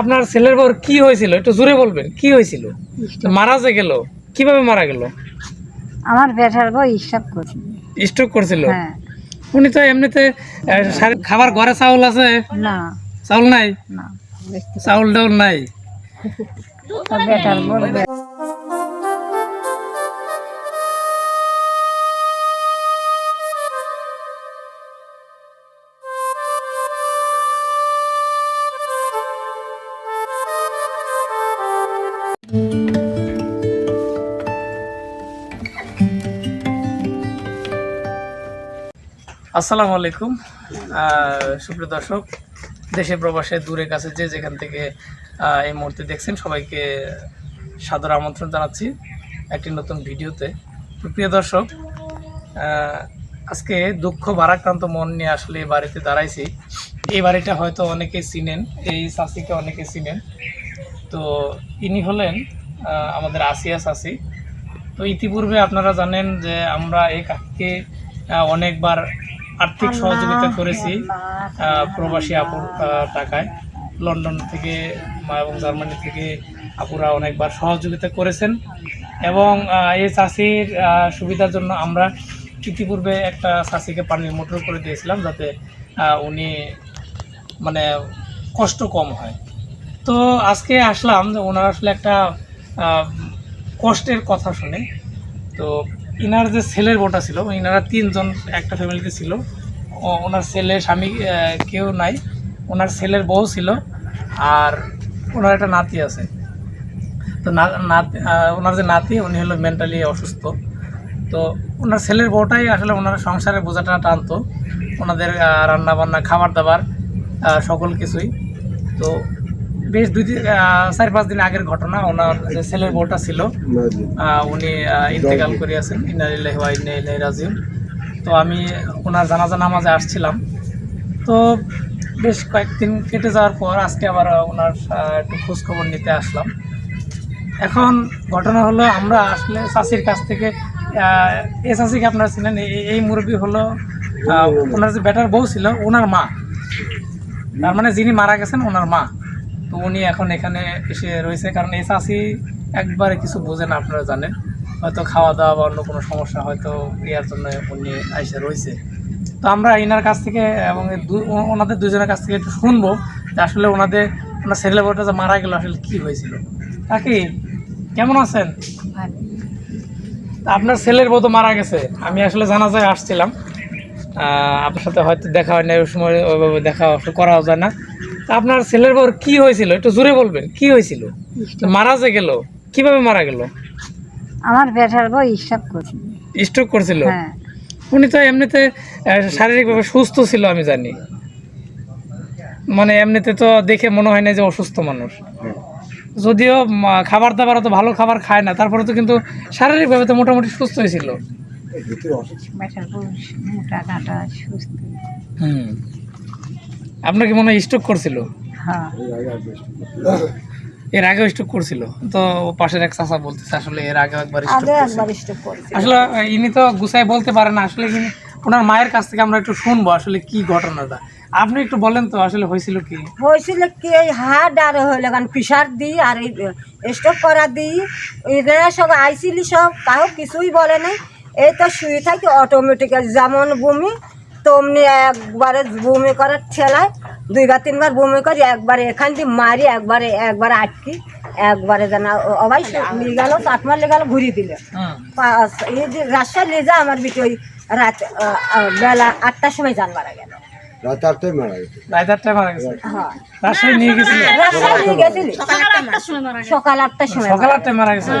আপনার ছেলের পর কি হয়েছিল? একটু জোরে বলবেন কি হয়েছিল? মারা যে গেল কীভাবে মারা গেল? আমার বেটার বই হিসাব করছিল। স্ট্রোক করছিল? হ্যাঁ। উনি তো এমনিতে খাবার ঘরে চাউল আছে? না। চাউল নাই? না চাউল ডাউল নাই? বেটার বলবে আসসালামু আলাইকুম। সুপ্রিয় দর্শক, দেশে প্রবাসে দূরে কাছে যে যেখান থেকে এই মুহূর্তে দেখছেন, সবাইকে সাদর আমন্ত্রণ জানাচ্ছি একটি নতুন ভিডিওতে। প্রিয় দর্শক আজকে দুঃখ ভারাক্রান্ত মন নিয়ে আসলে এই বাড়িতে দাঁড়াইছি। এই বাড়িটা হয়তো অনেকে চিনেন, এই চাষিকে অনেকে চিনেন। তো ইনি হলেন আমাদের আসিয়া চাষি তো ইতিপূর্বে আপনারা জানেন যে আমরা এই কাককে অনেকবার আর্থিক সহযোগিতা করেছি প্রবাসী আপুর টাকায়। লন্ডন থেকে এবং জার্মানি থেকে আপুরা অনেকবার সহযোগিতা করেছেন এবং এই চাষির সুবিধার জন্য আমরা ইতিপূর্বে একটা চাষিকে পানির মোটর করে দিয়েছিলাম যাতে উনি মানে কষ্ট কম হয়। তো আজকে আসলাম, যে ওনার আসলে একটা কষ্টের কথা শুনে। তো ইনার যে ছেলের বোটা ছিল ইনারা তিনজন একটা ফ্যামিলিতে ছিল। ওনার ছেলে, স্বামী কেউ নাই। ওনার ছেলের বউ ছিল আর ওনার একটা নাতি আছে। তো নাতি ওনার যে নাতি, উনি হলো মেন্টালি অসুস্থ। তো ওনার ছেলের বউটাই আসলে ওনার সংসারের বোঝাটা টানতো। ওনাদের রান্না বান্না খাবার দাবার সকল কিছুই। তো বেশ দুই চার পাঁচ দিন আগের ঘটনা ওনার যে ছেলের বউটা ছিল উনি ইন্তেকাল করিয়াছেন ইনারিল্লাহি তো আমি ওনার জানাজা নামাজে আসছিলাম। তো বেশ কয়েকদিন কেটে যাওয়ার পর আজকে আবার ওনার একটু খোঁজ খবর নিতে আসলাম। এখন ঘটনা হলো আমরা আসলে চাষির কাছ থেকে আহ, এই চাষিকে আপনারা ছিলেন এই মুরব্বী হলো ওনার যে বেটার বউ ছিল ওনার মা। তার মানে যিনি মারা গেছেন ওনার মা। তো উনি এখন এখানে এসে রয়েছে। কারণ এই চাষি একবারে কিছু বোঝেন আপনারা জানেন। হয়তো খাওয়া দাওয়া বা অন্য কোনো সমস্যা হয়তো ইয়ার জন্য উনি এসে রয়েছে। তো আমরা এনার কাছ থেকে এবং ওনাদের দুজনের কাছ থেকে একটু শুনব যে আসলে ওনাদের ওনার ছেলে বউটা যে মারা গেল আসলে কী হয়েছিল? কাকি কেমন আছেন? আপনার ছেলের বউ তো মারা গেছে। আমি আসলে জানাজায় আসছিলাম। আহ, আপনার সাথে হয়তো দেখা হয় না ওই সময় ওইভাবে দেখা করাও যায় না। আপনার ছেলের বউর কি হয়েছিল? একটু জোরে বলবেন কি হয়েছিল? মারা যে গেল কীভাবে মারা গেল? আমার বেটার বই হিসাব করছি স্ট্রোক করছিল? হ্যাঁ। উনি তো এমনিতে শারীরিকভাবে সুস্থ ছিল আমি জানি। মানে এমনিতে তো দেখে মনে হয় না যে অসুস্থ মানুষ। যদিও খাবার দাবার তো ভালো খাবার খায় না তারপরে তো কিন্তু শারীরিকভাবে তো মোটামুটি সুস্থ। হয়েছিল হুম। আপনার কি মনে হয় স্ট্রোক করছিল? হ্যাঁ। এর আগেও স্ট্রোক করছিল। তো পাশের এক চাচা বলতেছে আসলে এর একবার আগে স্ট্রোক একবার স্টক করছি আসলে ইনি তো গুছাই বলতে পারে না আসলে ইনি ওনার মায়ের কাছ থেকে আমরা একটু শুনব আসলে কি ঘটনাটা। আপনি একটু বলেন তো আসলে হয়েছিল কি? হয়েছিল কি এই হার্ট আর হইলে কারণ প্রেশার দিই আর এই স্টক করা দিই এরা সব আইসিলি সব কাউ কিছুই বলে নাই। এই তো শুয়ে থাকি অটোমেটিক্যাল যেমন বমি তেমনি একবারে বমি করার ঠেলায় দুইবার তিনবার বমি করি একবারে এখান দিয়ে মারি একবারে একবারে আটকি একবারে যেন অবাই নিয়ে গেল চাটমার লেগে গেল ঘুরিয়ে দিল। হুম পাঁচ- এই যে রাজশাহী নিয়ে যা আমার বিটি ওই রাত বেলা আটটার সময় যান মারা গেল। রাত আটটায় মারা গেছে। রাত আটটায় মারা গেছে? হ্যাঁ। রাজশাহী নিয়ে গেছিল? রাজশাহী নিয়ে গেছিলি? সকাল আটটার সময় সকাল আটটায় মারা গেছে?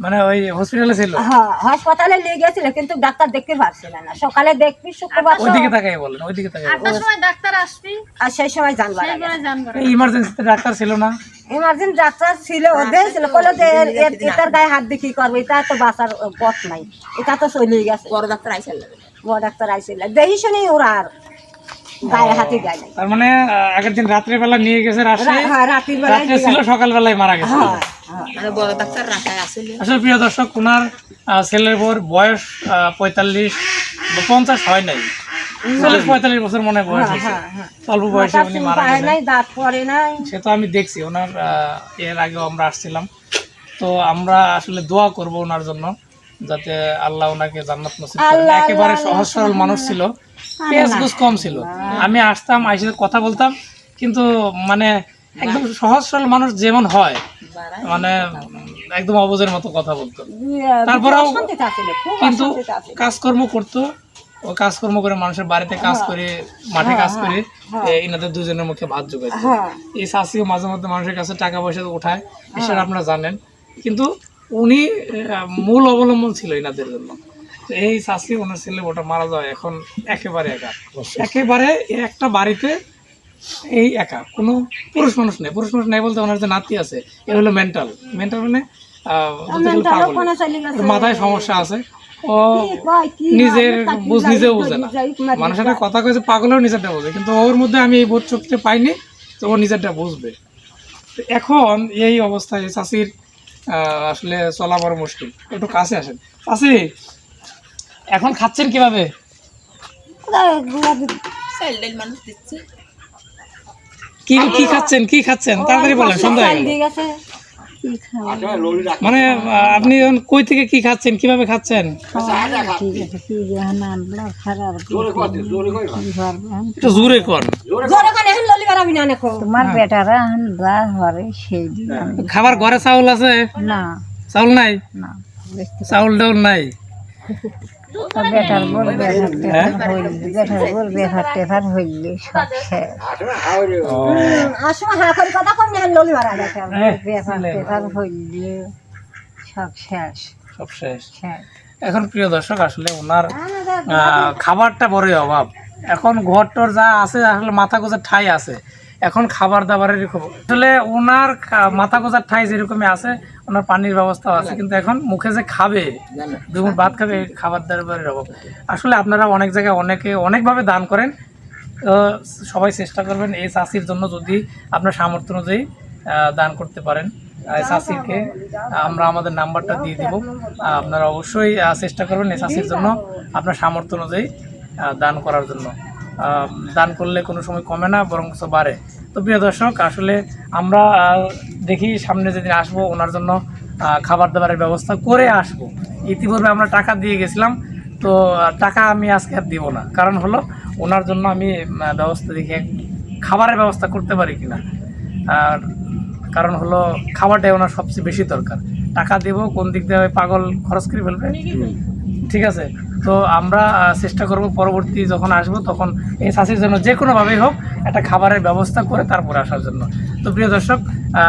মানে ওই হসপিটালে ছিল? হ্যাঁ হাসপাতালে নিয়ে গেছিল কিন্তু ডাক্তার দেখতে পারছিল না। সকালে দেখবি শুক্রবার ওইদিকে তাকাই বলেন ওইদিকে তাকাই আর সেই সময় ইমার্জেন্সিতে ডাক্তার ছিল না? ইমার্জেন্সি ডাক্তার ছিল ওদের ছিল। বলে যে এর- এর- এটার গায়ে হাত কি করব? এটা তো বাঁচার পথ নাই। এটা তো চলে গেছে। বড় ডাক্তার আইছিল বড় ডাক্তার আইছিল দেখি শুনি ওরা আর। গায়ে হাতে তার মানে আগের দিন রাত্রে বেলা নিয়ে গেছে রাজশাহী হ্যাঁ বেলায় রাত্রে ছিল সকালবেলায় মারা গেছে। হ্যাঁ আসলে প্রিয় দর্শক ওনার ছেলের বউর বয়স পঁয়তাল্লিশ বা পঞ্চাশ হয় নাই। চল্লিশ পঁয়তাল্লিশ বছর মনে হয় বয়স হ্যাঁ, হয়েছে। হ্যাঁ, হ্যাঁ। অল্প বয়সে উনি মারা গেছেন। নাই দাঁত পড়ে নাই। সে তো আমি দেখছি ওনার আহ, এর আগেও আমরা আসছিলাম। তো আমরা আসলে দোয়া করব ওনার জন্য। যাতে আল্লাহ ওনাকে জান্নাত নসিব করেন একেবারে সহজ সরল মানুষ ছিল। পেঁয়াজ গুছ কম ছিল। আমি আসতাম আইসে কথা বলতাম কিন্তু মানে একদম সহজ সরল মানুষ যেমন হয় মানে একদম অবুজের মতো কথা বলতো। তারপরেও কিন্তু কাজকর্ম করতো ও কাজকর্ম করে মানুষের বাড়িতে কাজ করে মাঠে কাজ করে এ, ইনাদের দুজনের মুখে ভাত জোগাইতো। হ্যাঁ। এই শাসিও মাঝে মধ্যে মানুষের কাছে টাকা পয়সা উঠায় সেটা আপনারা জানেন। কিন্তু উনি মূল অবলম্বন ছিল এনাদের জন্য। এই শাসি ওনার ছেলে ওটা মারা যায় এখন একেবারে একা। একেবারে একটা বাড়িতে এই একা কোনো পুরুষ মানুষ নেই। পুরুষ মানুষ নেই বলতে ওনার যে নাতি আছে এ হলো মেন্টাল মেন্টাল মানে মাথায় সমস্যা আছে। ও নিজের বুঝ নিজেও বোঝে না। মানুষের একটা কথা কয়েছে পাগলেও নিজেরটা বোঝে কিন্তু ওর মধ্যে আমি এই বোধ শক্তি পাইনি তো ও নিজেরটা বুঝবে। এখন এই অবস্থায় চাষির আসলে চলা বড় মুশকিল। একটু কাছে আসেন। কাছে এখন খাচ্ছেন কীভাবে? কি কি খাচ্ছেন? কি খাচ্ছেন? তাড়াতাড়ি বলেন সন্ধ্যা মানে আপনি কই থেকে কি খাচ্ছেন? কীভাবে খাচ্ছেন? এখন? একটু জোরে কর। তোমার বেটারা এখন যা হরে সেই খাবার ঘরে চাউল আছে? না। চাউল নাই? না চাউল ডাউল নাই? বেটার বল বেটার হইলে বেটার সব শেষ। আসো হ্যাঁ করে কথা কম না ললি বাড়া বেটার বল বেটার টেফার সব শেষ। সব শেষ। শেষ এখন প্রিয় দর্শক আসলে ওনার আহ, খাবারটা বড়ই অভাব। এখন ঘর ঘরটর যা আছে আসলে মাথা গোজার ঠাই আছে। এখন খাবার দাবারের খুব আসলে ওনার মাথা গোজার ঠাই যেরকমই আছে ওনার পানির ব্যবস্থাও আছে কিন্তু এখন মুখে যে খাবে দুমুট ভাত খাবে খাবার দাবারের অভাব। আসলে আপনারা অনেক জায়গায় অনেকে অনেকভাবে দান করেন তো সবাই চেষ্টা করবেন এই চাষির জন্য যদি আপনার সামর্থ্য অনুযায়ী দান করতে পারেন। এই চাষিকে আমরা আমাদের নাম্বারটা দিয়ে দিব। আপনারা অবশ্যই চেষ্টা করবেন এই চাষির জন্য আপনার সামর্থ্য অনুযায়ী দান করার জন্য। দান করলে কোনো সময় কমে না বরং বাড়ে। তো প্রিয় দর্শক আসলে আমরা দেখি সামনে যেদিন আসব ওনার জন্য খাবার দাবারের ব্যবস্থা করে আসব। ইতিপূর্বে আমরা টাকা দিয়ে গেছিলাম তো টাকা আমি আজকে আর দিব না। কারণ হলো ওনার জন্য আমি ব্যবস্থা দেখি খাবারের ব্যবস্থা করতে পারি কিনা। আর কারণ হলো খাবারটাই ওনার সবচেয়ে বেশি দরকার। টাকা দেব কোন দিক দিয়ে পাগল খরচ করে ফেলবে? ঠিক আছে? তো আমরা চেষ্টা করব পরবর্তী যখন আসব তখন এই চাষির জন্য যে কোনোভাবেই হোক একটা খাবারের ব্যবস্থা করে তারপরে আসার জন্য। তো প্রিয় দর্শক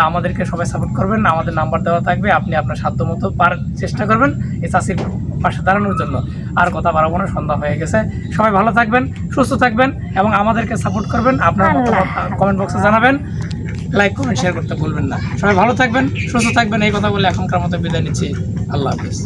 আমাদেরকে সবাই সাপোর্ট করবেন আমাদের নাম্বার দেওয়া থাকবে আপনি আপনার সাধ্য মতো পার চেষ্টা করবেন এই চাষির পাশে দাঁড়ানোর জন্য। আর কথা বাড়াবো না সন্ধ্যা হয়ে গেছে। সবাই ভালো থাকবেন সুস্থ থাকবেন এবং আমাদেরকে সাপোর্ট করবেন। আপনার কমেন্ট বক্সে জানাবেন লাইক কমেন্ট শেয়ার করতে ভুলবেন না। সবাই ভালো থাকবেন সুস্থ থাকবেন এই কথা বলে এখনকার মতো বিদায় নিচ্ছি। আল্লাহ হাফিজ।